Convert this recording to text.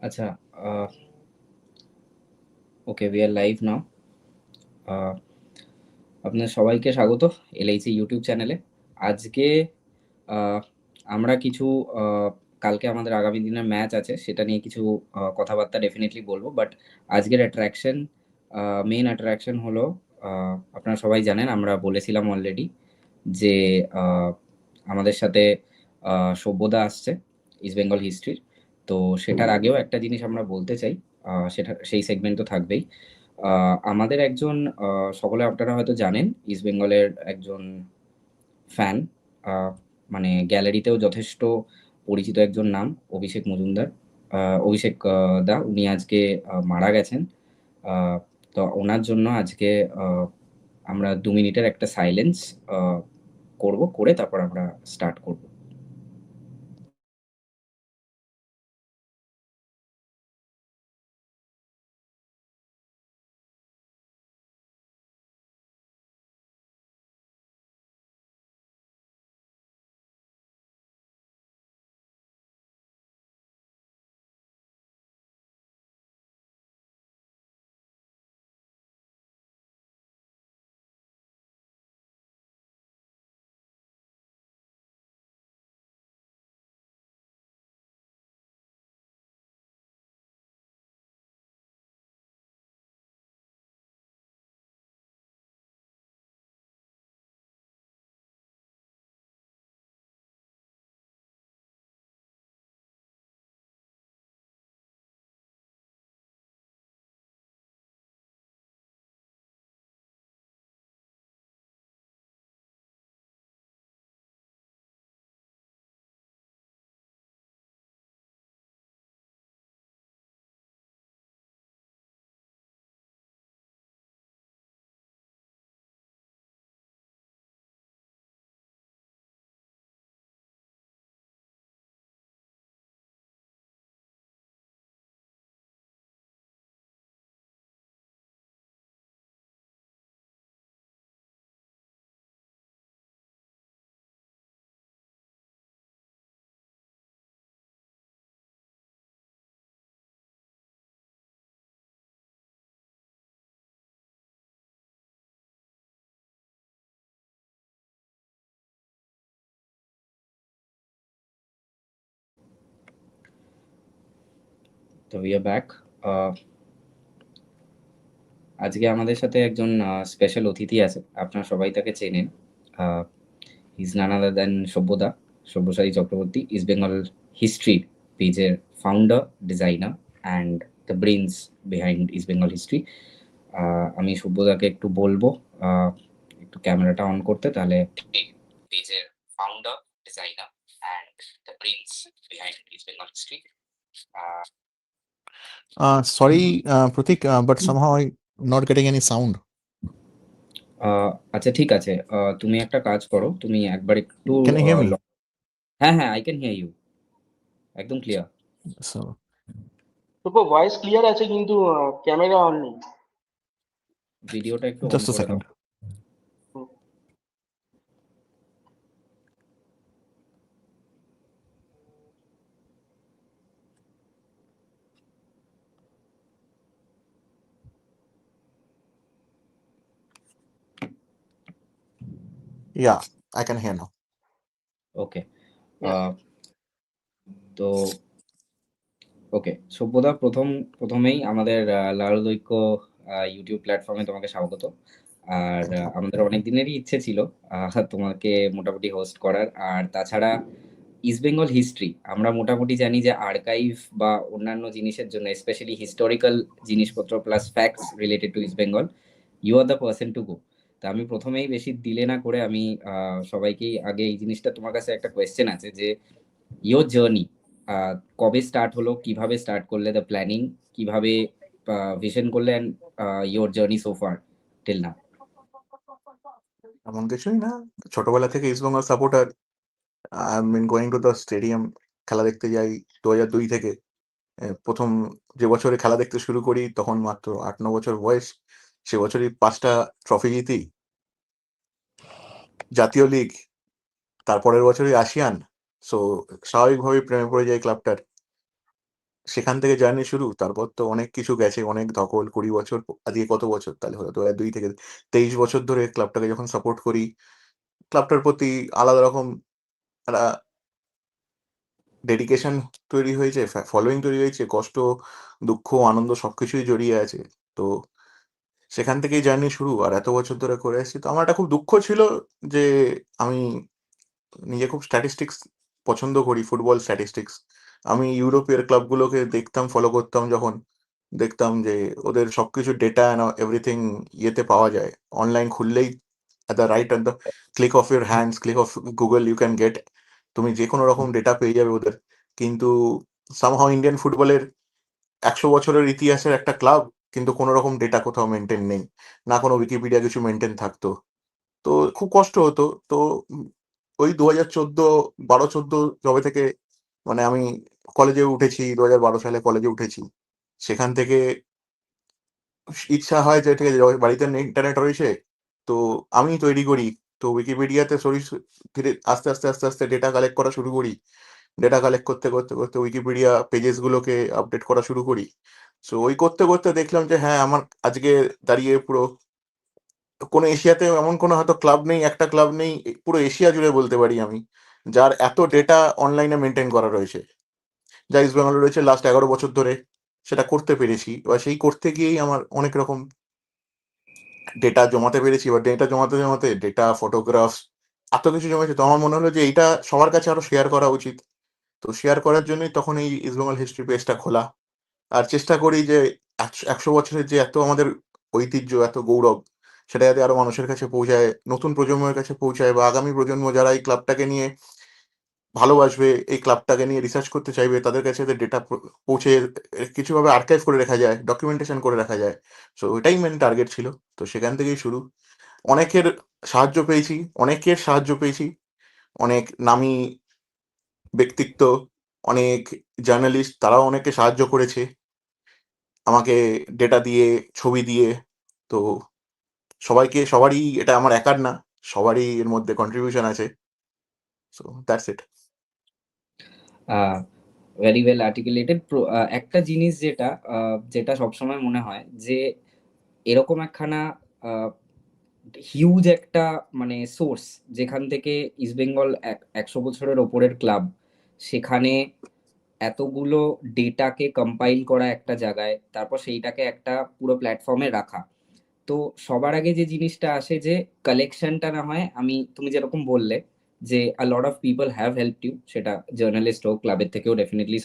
আচ্ছা okay we are live নাও আপনার সবাইকে স্বাগত এলআইসি ইউটিউব চ্যানেলে আজকে আমরা কিছু কালকে আমাদের আগামী দিনের ম্যাচ আছে, সেটা নিয়ে কিছু কথাবার্তা ডেফিনেটলি বলব। বাট আজকের অ্যাট্রাকশন মেইন অ্যাট্রাকশন হলো আপনারা সবাই জানেন, আমরা বলেছিলাম অলরেডি যে আমাদের সাথে সভ্যতা আসছে ইস্ট বেঙ্গল হিস্ট্রির তো সেটার আগেও একটা জিনিস আমরা বলতে চাই সেটা সেই সেগমেন্ট তো থাকবেই। আমাদের একজন সকলে আপনারা হয়তো জানেন ইস্ট বেঙ্গলের একজন ফ্যান মানে গ্যালারিতেও যথেষ্ট পরিচিত একজন নাম অভিষেক মজুমদার। অভিষেক দা উনি আজকে মারা গেছেন। তো ওনার জন্য আজকে আমরা দু মিনিটের একটা সাইলেন্স করব করে তারপর আমরা স্টার্ট করব। তো আর ব্যাক আজকে আমাদের সাথে একজন স্পেশাল অতিথি আছে। আপনারা সবাই তাকে চেনেন। ইজ নান দেন সভ্যদা সব্যসাচী চক্রবর্তী ইস্ট বেঙ্গল হিস্ট্রি পেজের founder designer and the brains behind East Bengal history আমি সভ্যদাকে একটু বলব। একটু ক্যামেরাটা অন করতে, তাহলে পেজের founder designer and the brains behind East Bengal history Uh, sorry, uh, Pratik, uh, but somehow I'm not getting any sound. Ah, আচ্ছা ঠিক আছে। আহ, তুমি একটা কাজ করো তুমি একবার একটু Can you hear me? ল- হ্যাঁ হ্যাঁ আই ক্যান হিয়ার ইউ একদম ক্লিয়ার So, তোকে ভয়েস ক্লিয়ার আছে কিন্তু ক্যামেরা অন নেই। ভিডিওটা একটু just a second. Yeah, I can hear now. Okay Yeah. তো ওকে সভ্যদা প্রথম প্রথমেই আমাদের আহ, লাল দৈক্য ইউটিউব প্ল্যাটফর্মে তোমাকে স্বাগত আর you. আমাদের অনেক দিনেরই ইচ্ছে ছিল আহ, তোমাকে মোটামুটি হোস্ট করার আর তাছাড়া ইস্ট বেঙ্গল হিস্ট্রি আমরা মোটামুটি জানি যে আর্কাইভ বা অন্যান্য জিনিসের জন্য স্পেশালি হিস্টোরিক্যাল জিনিসপত্র plus facts related to East Bengal you are the person to go তা আমি প্রথমেই বেশি দিলে না করে আমি সবাইকেই আগে এই জিনিসটা তোমার কাছে একটা কোয়েশ্চেন আছে যে ইয়োর জার্নি কবে স্টার্ট হলো, কীভাবে স্টার্ট করলে দ্য প্ল্যানিং কীভাবে ভিশন করলে and your journey so far till now এমন কিছুই না। ছোটবেলা থেকে East Bengal supporter I mean going to the stadium খেলা দেখতে যাই দু হাজার দুই থেকে প্রথম যে বছরে খেলা দেখতে শুরু করি, তখন মাত্র আট, ন বছর বয়স। সে বছরই পাঁচটা ট্রফি জিতি জাতীয় লিগ তারপরের বছরই আসিয়ান সো স্বাভাবিকভাবেই প্রেমে পড়ে যায় ক্লাবটার সেখান থেকে জার্নি শুরু। তারপর তো অনেক কিছু গেছে, অনেক ধকল ২০ বছর আজকে কত বছর তাহলে হলো ২০০২ থেকে ২৩ বছর ধরে ক্লাবটাকে যখন সাপোর্ট করি, ক্লাবটার প্রতি আলাদা রকম একটা ডেডিকেশন তৈরি হয়েছে, ফলোইং তৈরি হয়েছে, কষ্ট, দুঃখ, আনন্দ সবকিছুই জড়িয়ে আছে। তো সেখান থেকেই জার্নি শুরু। আর এত বছর ধরে করে এসেছি তো আমার একটা খুব দুঃখ ছিল যে আমি নিজে খুব স্ট্যাটিস্টিক্স পছন্দ করি, ফুটবল স্ট্যাটিস্টিক্স। আমি ইউরোপের ক্লাবগুলোকে দেখতাম, ফলো করতাম যখন, দেখতাম যে ওদের সবকিছু ডেটা এভরিথিং ইয়েতে পাওয়া যায়। অনলাইন খুললেই at the right at the click of your hands click of Google you can get তুমি যেকোনো রকম ডেটা পেয়ে যাবে ওদের। কিন্তু somehow ইন্ডিয়ান ফুটবলের ১০০ বছরের ইতিহাসের একটা ক্লাব কিন্তু কোনো রকম ডেটা কোথাও মেনটেন নেই। না কোনো উইকিপিডিয়া কিছু মেইনটেইন থাকতো। তো খুব কষ্ট হতো। তো ওই দু হাজার ২০১৪, ১২-১৪ জবে থেকে মানে আমি কলেজে উঠেছি, ২০১২ সালে কলেজে উঠেছি। সেখান থেকে ইচ্ছা হয় যে ঠিক আছে বাড়িতে ইন্টারনেট রয়েছে, তো আমি তৈরি করি। তো উইকিপিডিয়াতে সরিস ধীরে আস্তে, আস্তে, আস্তে, আস্তে ডেটা কালেক্ট করা শুরু করি। ডেটা কালেক্ট করতে, করতে, করতে উইকিপিডিয়া পেজেস গুলোকে আপডেট করা শুরু করি। সো ওই করতে, করতে দেখলাম যে হ্যাঁ, আমার আজকে দাঁড়িয়ে পুরো কোন এশিয়াতে এমন কোনো হয়তো ক্লাব নেই, একটা ক্লাব নেই, পুরো এশিয়া জুড়ে বলতে পারি আমি। যার এত ডেটা অনলাইনে মেইনটেইন করা রয়েছে। যা ইস্ট বেঙ্গলের রয়েছে লাস্ট ১১ বছর ধরে সেটা করতে পেরেছি। এবার সেই করতে গিয়েই আমার অনেক রকম ডেটা জমাতে পেরেছি। বা ডেটা জমাতে, জমাতে ডেটা, ফটোগ্রাফস এত কিছু জমেছে তো আমার মনে হলো যে এইটা সবার কাছে আরও শেয়ার করা উচিত। তো শেয়ার করার জন্যই তখন এই ইস্ট বেঙ্গল হিস্ট্রি পেজটা খোলা। আর চেষ্টা করি যে একশো ১০০ বছরের যে এত আমাদের ঐতিহ্য, এত গৌরব সেটা যাতে আরও মানুষের কাছে পৌঁছায়, নতুন প্রজন্মের কাছে পৌঁছায় বা আগামী প্রজন্ম যারা এই ক্লাবটাকে নিয়ে ভালোবাসবে, এই ক্লাবটাকে নিয়ে রিসার্চ করতে চাইবে তাদের কাছে যাতে ডেটা পৌঁছে কিছুভাবে আর্কাইভ করে রাখা যায়, ডকুমেন্টেশন করে রাখা যায়। সো ওইটাই মেন টার্গেট ছিল। তো সেখান থেকেই শুরু। অনেকের সাহায্য পেয়েছি, অনেকের সাহায্য পেয়েছি। অনেক নামী ব্যক্তিত্ব, অনেক জার্নালিস্ট তারাও অনেকে সাহায্য করেছে। আমাকে ডেটা দিয়ে, ছবি দিয়ে। তো সবাইকে সবারই এটা আমার একার না। সবারই এর মধ্যে কন্ট্রিবিউশন আছে। So that's it. Very well articulated একটা জিনিস যেটা যেটা সবসময় মনে হয় যে এরকম একখানা হিউজ একটা মানে সোর্স যেখান থেকে ইস্ট বেঙ্গল এক ১০০ বছরের ওপরের ক্লাব। সেখানে এতগুলো ডেটাকে কম্পাইল করা একটা জায়গায়, তারপর সেইটাকে একটা পুরো প্ল্যাটফর্মে রাখা। তো সবার আগে যে জিনিসটা আসে যে কালেকশনটা না হয় আমি তুমি যেরকম বললে যে a lot of people have helped you সেটা জার্নালিস্ট হোক, ক্লাবের থেকেও ডেফিনিটলি